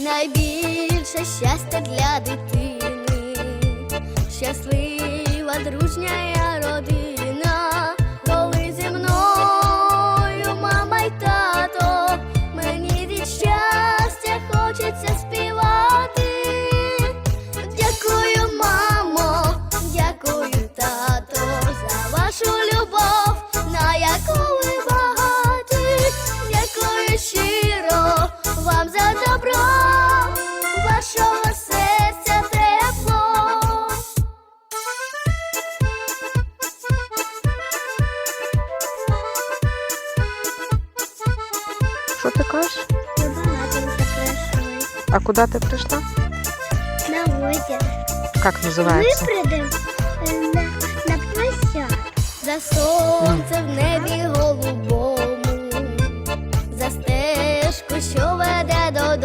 найбільше щастя для дитини, щаслива дружня Що ти кажеш? А куди ти прийшла? На озеро. Як називається? прийдемо на, на площадку. За сонце в небі голубому, за стежку, що веде до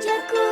Jacob.